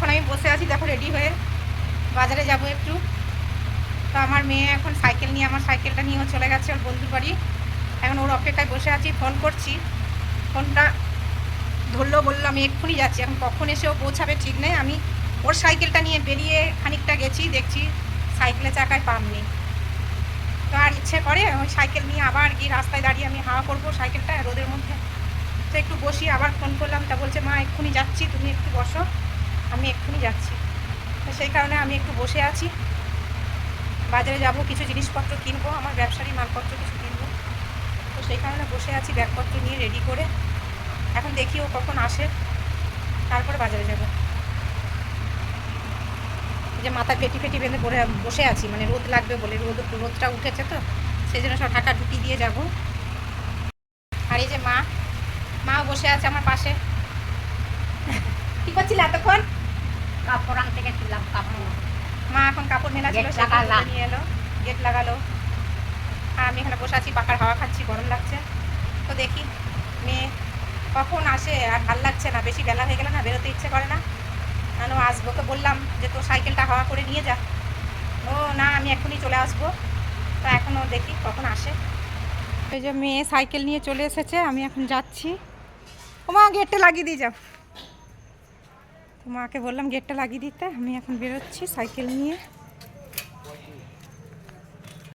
এখন আমি বসে আছি, দেখো রেডি হয়ে বাজারে যাব একটু। তো আমার মেয়ে এখন সাইকেল নিয়ে, আমার সাইকেলটা নিয়েও চলে গেছে ওর বন্ধুর বাড়ি। এখন ওর অপেক্ষায় বসে আছি ফোন করছি। ফোনটা ধরলো, বলল, আমি এক্ষুনি যাচ্ছি। এখন কখন এসে ও পৌঁছাবে ঠিক নেই। আমি ওর সাইকেলটা নিয়ে বেরিয়ে খানিকটা গেছি, দেখছি সাইকেলের চাকায় পাম নেই। তো আর ইচ্ছে করে ওই সাইকেল নিয়ে আবার গিয়ে রাস্তায় দাঁড়িয়ে আমি হাওয়া করব সাইকেলটা রোদের মধ্যে। তো একটু বসি, আবার ফোন করলাম। তা বলছে, মা, এক্ষুনি যাচ্ছি, তুমি একটু বসো। আমি এক্ষুনি যাচ্ছি। তো সেই কারণে আমি একটু বসে আছি। বাজারে যাব, কিছু জিনিসপত্র কিনবো, আমার ব্যবসারই মালপত্র কিছু কিনবো। তো সেই কারণে বসে আছি, ব্যাগপত্র নিয়ে রেডি করে। এখন দেখি ও কখন আসে, তারপরে বাজারে যাব। যে মাথায় পেটি পেটি বেঁধে পরে বসে আছি মানে রোদ লাগবে বলে, রোদ, রোদটা উঠেছে তো, সেই জন্য সব ঢাকা ঢুকি দিয়ে যাব। আর এই যে মা মাও বসে আছে আমার পাশে। কি করছিলে এতক্ষণ? কাপড় আনতে গেছিলাম কাপড়। মা এখন কাপড় মেলা ছিল সেটা নিয়ে এলো গেট লাগালো। আর আমি এখানে বসে আছি পাকার হাওয়া খাচ্ছি গরম লাগছে। তো দেখি মেয়ে কখন আসে আর ভালো লাগছে না বেশি বেলা হয়ে গেলে না বেরোতে ইচ্ছে করে না। কেন আসব ওকে বললাম যে তোর সাইকেলটা হাওয়া করে নিয়ে যা। ও না আমি এখনই চলে আসব। তো এখনও দেখি কখন আসে। এই যে মেয়ে সাইকেল নিয়ে চলে এসেছে আমি এখন যাচ্ছি। ও মা গেটটা লাগিয়ে দিয়ে যাও। তো মাকে বললাম গেটটা লাগিয়ে দিতে। আমি এখন বেরোচ্ছি সাইকেল নিয়ে।